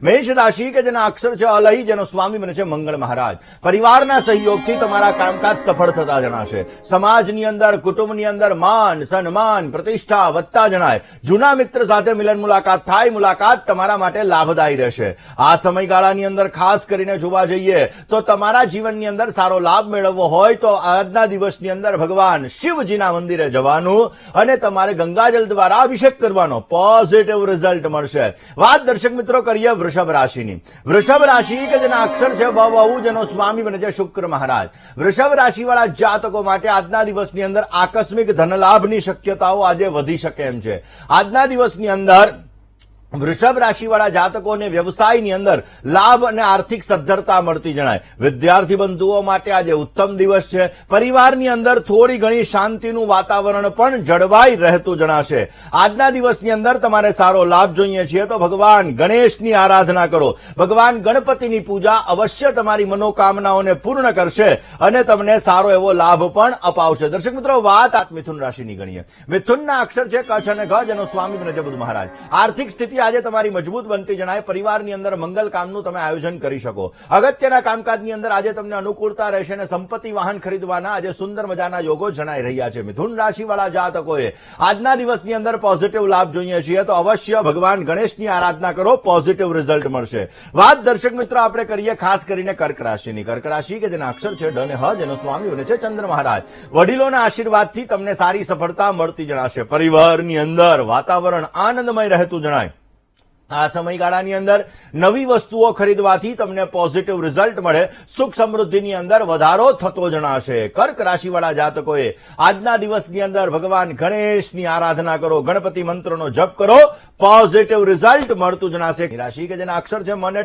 મેષ રાશિ કે જેના અક્ષર છે અલહી, જેનો સ્વામી બને છે મંગળ મહારાજ. પરિવારના સહયોગથી તમારા કામકાજ સફળ થતા જણાશે. સમાજની અંદર, કુટુંબની અંદર માન, સન્માન, પ્રતિષ્ઠા વધતા જણાય. જૂના મિત્ર સાથે મિલન મુલાકાત થાય, મુલાકાત તમારા માટે લાભદાયી રહેશે. આ સમયગાળાની અંદર ખાસ કરીને જોવા જઈએ તો તમારા જીવનની અંદર સારો લાભ મેળવવો હોય તો આજના દિવસની અંદર ભગવાન શિવજીના મંદિરે જવાનું અને તમારે ગંગાજલ દ્વારા અભિષેક કરવાનો પોઝિટિવ રિઝલ્ટ મળશે. વાત દર્શક મિત્રો કરીએ વૃષભ રાશિની. વૃષભ રાશિ કે જેના અક્ષર છે બ વહુ જેનો સ્વામી બને છે શુક્ર મહારાજ. વૃષભ રાશિવાળા જાતકો માટે આજના દિવસની અંદર આકસ્મિક ધનલાભની શક્યતાઓ આજે વધી શકે એમ છે. આજના દિવસની અંદર વૃષભ રાશિવાળા જાતકોને વ્યવસાયની અંદર લાભ અને આર્થિક સદ્ધરતા મળતી જણાય. વિદ્યાર્થી બંધુઓ માટે આજે ઉત્તમ દિવસ છે. પરિવારની અંદર થોડી ઘણી શાંતિનું વાતાવરણ પણ જળવાઈ રહેતું જણાશે. આજના દિવસની અંદર તમારે સારો લાભ જોઈએ છીએ તો ભગવાન ગણેશની આરાધના કરો. ભગવાન ગણપતિની પૂજા અવશ્ય તમારી મનોકામનાઓને પૂર્ણ કરશે અને તમને સારો એવો લાભ પણ અપાવશે. દર્શક મિત્રો, વાત આત મિથુન રાશિની ગણીએ. મિથુનના અક્ષર છે કચ્છ અને ગજ એનો સ્વામી બને મહારાજ. આર્થિક સ્થિતિ આજે તમારી મજબૂત બનતી જણાય, પરિવારની અંદર મંગલ કામનું તમે આયોજન કરી શકો. અગત્યના કામકાજની અંદર આજે તમને અનુકૂળતા રહેશે અને સંપત્તિ વાહન ખરીદવાના આજે સુંદર મજાના યોગો જણાઈ રહ્યા છે. મિથુન રાશિવાળા જાતકોએ આજના દિવસની અંદર પોઝિટિવ લાભ જોઈએ છીએ, તો અવશ્ય ભગવાન ગણેશની આરાધના કરો પોઝિટિવ રિઝલ્ટ મળશે. વાત દર્શક મિત્રો આપણે કરીએ ખાસ કરીને કર્ક રાશિની. કર્ક રાશિ કે જેના અક્ષર છે ડ અને હ, જેનો સ્વામી છે ચંદ્ર મહારાજ. વડીલોના આશીર્વાદથી તમને સારી સફળતા મળતી જણાશે. પરિવારની અંદર વાતાવરણ આનંદમય રહેતું જણાય. આ સમયગાળાની અંદર નવી વસ્તુઓ ખરીદવાથી તમને પોઝિટિવ રિઝલ્ટ મળે. સુખ સમૃદ્ધિની અંદર વધારો થતો જણાશે. કર્ક રાશિવાળા જાતકોએ આજના દિવસની અંદર ભગવાન ગણેશની આરાધના કરો, ગણપતિ મંત્રનો જપ કરો પોઝિટિવ રિઝલ્ટ મળતું જણાશે. રાશિ કે જેના અક્ષર છે મને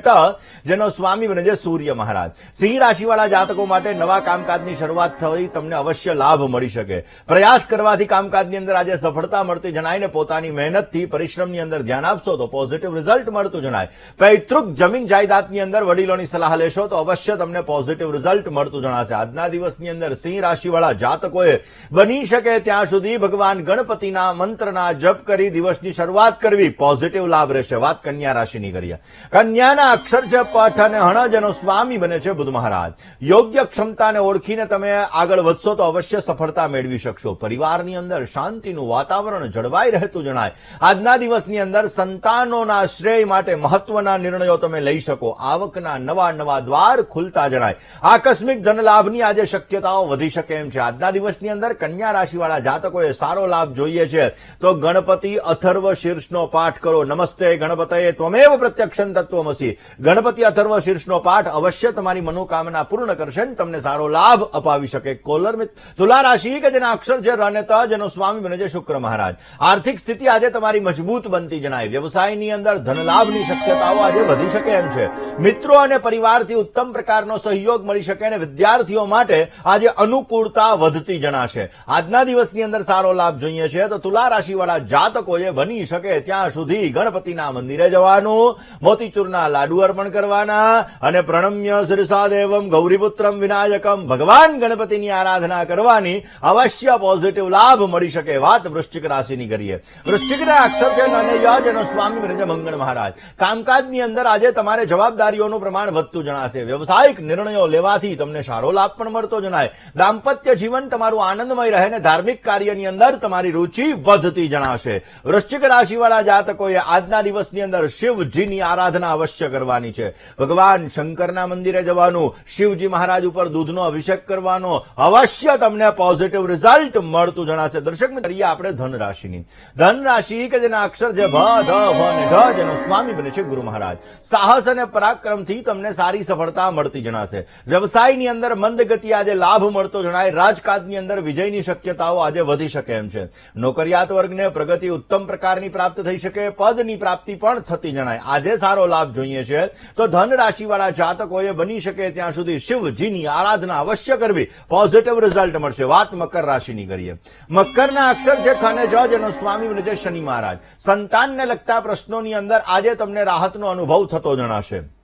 જેનો સ્વામી બને છે સૂર્ય મહારાજ. સિંહ રાશિવાળા જાતકો માટે નવા કામકાજની શરૂઆત થઈ તમને અવશ્ય લાભ મળી શકે. પ્રયાસ કરવાથી કામકાજની અંદર આજે સફળતા મળતી જણાય ને પોતાની મહેનતથી, પરિશ્રમની અંદર ધ્યાન આપશો તો પોઝિટિવ રિઝલ્ટ મળતું જણાય. પૈતૃક જમીન જાયદાદની અંદર વડીલોની સલાહ લેશો તો અવશ્ય તમને પોઝિટિવ રિઝલ્ટ મળતું જણાશે. આજના દિવસની અંદર સિંહ રાશિવાળા જાતકોએ બની શકે ત્યાં સુધી ભગવાન ગણપતિના મંત્રના જપ કરી દિવસની શરૂઆત કરવી. પોઝિટિવ લાભ રહેશે. વાત કન્યા રાશિની કરીએ. કન્યાના અક્ષર છે પઠ અને હણજ એનો સ્વામી બને છે બુધ મહારાજ. યોગ્ય ક્ષમતાને ઓળખીને તમે આગળ વધશો તો અવશ્ય સફળતા મેળવી શકશો. પરિવારની અંદર શાંતિનું વાતાવરણ જળવાઈ રહેતું જણાય. આજના દિવસની અંદર સંતાનોના શ્રેય માટે મહત્વના નિર્ણયો તમે લઈ શકો. આવકના નવા નવા દ્વાર ખુલતા જણાય. આકસ્મિક ધનલાભની આજે શક્યતાઓ વધી શકે એમ છે. આજના દિવસની અંદર કન્યા રાશિવાળા જાતકોએ સારો લાભ જોઈએ છે. તો ગણપતિ અથર્વ શીર્ષનો પાઠ કરો. નમસ્તે ગણપતયે. ત્વમેવ પ્રત્યક્ષન તત્વમસી. ગણપતિ અથર્વ શીર્ષનો પાઠ અવશ્ય તમારી મનોકામના પૂર્ણ કરશે તમને સારો લાભ અપાવી શકે. કોલર તુલા રાશિ કે જેના અક્ષર છે રનેતા જેનો સ્વામી બને છે શુક્ર મહારાજ. આર્થિક સ્થિતિ આજે તમારી મજબૂત બનતી જણાય. વ્યવસાયની અંદર ધનલાભની શક્યતાઓ આજે વધી શકે એમ છે. મિત્રો અને પરિવારથી ઉત્તમ પ્રકારનો સહયોગ મળી શકે અને વિદ્યાર્થીઓ માટે આજે અનુકૂળતા વધતી જણાશે. આજના દિવસની અંદર સારો લાભ જોઈએ છે તો તુલા રાશિવાળા જાતકોએ બની શકે ત્યાં સુધી ગણપતિના મંદિરે જવાનું, મોતીચૂરના લાડુ અર્પણ કરવાના અને પ્રણમ્ય શિરસા દેવમ ગૌરીપુત્રમ, વિનાયકમ, ભગવાન ગણપતિની આરાધના કરવાની અવશ્ય પોઝિટિવ લાભ મળી શકે. વાત વૃશ્ચિક રાશિની કરીએ. વૃશ્ચિકના અક્ષર છે અને યજ એનો સ્વામી છે મંગળ મહારાજ. કામકાજની અંદર આજે તમારે જવાબદારીઓનું પ્રમાણ વધતું જણાશે. વ્યવસાયિક નિર્ણયો લેવાથી તમને સારો લાભ પણ મળતો જણાય. દાંપત્ય જીવન તમારું આનંદમય રહે ને ધાર્મિક કાર્યની અંદર તમારી રુચિ વધતી જણાશે. વૃશ્ચિક રાશિવાળા જાતકોએ આજના દિવસની અંદર શિવજીની આરાધના અવશ્ય કરવાની છે. ભગવાન શંકરના મંદિરે જવાનું, શિવજી મહારાજ ઉપર દૂધનો અભિષેક કરવાનો, અવશ્ય તમને પોઝિટિવ રિઝલ્ટ મળતું જણાશે. દર્શક આપણે ધન રાશિની ધન રાશિ કે જેના અક્ષર છે ભ, ધ, ભ ને ઢ. જેનો સ્વામી બને છે ગુરુ મહારાજ. સાહસ અને પરાક્રમથી તમને સારી સફળતા મળતી જણાશે. વ્યવસાયની અંદર મંદ ગતિ આજે લાભ મળતો જણાય. રાજકાજની અંદર વિજયની શક્યતાઓ આજે વધી શકે એમ છે. નોકરિયાત વર્ગને પ્રગતિ ઉત્તમ પ્રકારની પ્રાપ્ત થઈ શકે, પદની પ્રાપ્તિ પણ થતી જણાય. આજે સારો લાભ જોઈએ છે. તો ધન રાશિવાળા જાતકોએ બની શકે ત્યાં સુધી શિવજીની આરાધના અવશ્ય કરવી. પોઝિટિવ રિઝલ્ટ મળશે. વાત મકર રાશિની કરીએ. મકરના અક્ષર છે ખને જ જેનો સ્વામી બને છે શનિ મહારાજ. સંતાનને લગતા પ્રશ્નોની અંદર આજે તમને રાહતનો અનુભવ થતો જણાશે.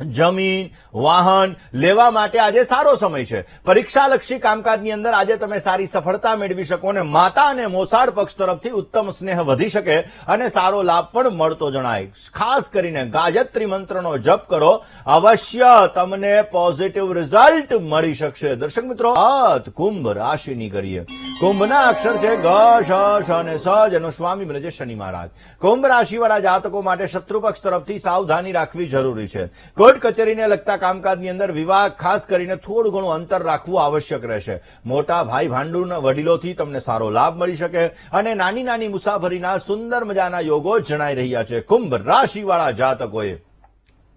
જમીન, વાહન લેવા માટે આજે સારો સમય છે. પરીક્ષાલક્ષી કામકાજની અંદર આજે તમે સારી સફળતા મેળવી શકો અને માતા અને મોસાળ પક્ષ તરફથી ઉત્તમ સ્નેહ વધી શકે અને સારો લાભ પણ મળતો જણાય. ખાસ કરીને ગાયત્રી મંત્રનો જપ કરો. અવશ્ય તમને પોઝિટિવ રિઝલ્ટ મળી શકશે. દર્શક મિત્રો કુંભ રાશિની કરીએ કુંભના અક્ષર છે ગ, શ શ અને સ, જેનો સ્વામી બને છે શનિ મહારાજ. કુંભ રાશિવાળા જાતકો માટે શત્રુપક્ષ તરફથી સાવધાની રાખવી જરૂરી છે. કોર્ટ કચેરીને લગતા કામકાજની અંદર વિવાહ ખાસ કરીને થોડું ઘણું અંતર રાખવું આવશ્યક રહેશે. મોટા ભાઈ ભાંડુના વડીલોથી તમને સારો લાભ મળી શકે અને નાની નાની મુસાફરીના સુંદર મજાના યોગો જણાઈ રહ્યા છે. કુંભ રાશિવાળા જાતકોએ.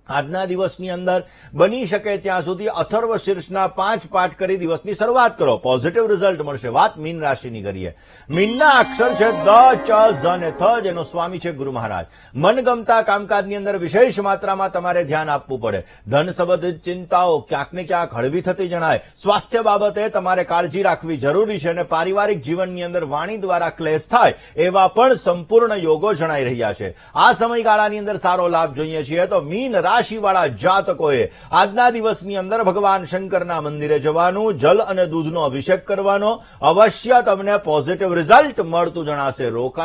આજના દિવસની અંદર બની શકે ત્યાં સુધી અથર્વ શીર્ષના પાંચ પાઠ કરી દિવસની શરૂઆત કરો. પોઝિટિવ રિઝલ્ટ મળશે. વાત મીન રાશિની કરીએ. મીનના અક્ષર છે દ, ચ, ઝ અને થ, જેનો સ્વામી છે ગુરુ મહારાજ. મનગમતા કામકાજની અંદર વિશેષ માત્રામાં તમારે ધ્યાન આપવું પડે. ધન સંબંધિત ચિંતાઓ ક્યાંક ને ક્યાંક હળવી થતી જણાય. સ્વાસ્થ્ય બાબતે તમારે કાળજી રાખવી જરૂરી છે અને પારિવારિક જીવનની અંદર વાણી દ્વારા ક્લેશ થાય એવા પણ સંપૂર્ણ યોગો જણાઈ રહ્યા છે. આ સમયગાળાની અંદર સારો લાભ જોઈએ છીએ તો મીન રાશિવાળા જાતકોએ આજના દિવસની અંદર ભગવાન શંકરના મંદિરે જવાનું, જલ અને દૂધનો અભિષેક કરવાનો. અવશ્ય તમને પોઝિટિવ રિઝલ્ટ મળતું જણાશે. રોકા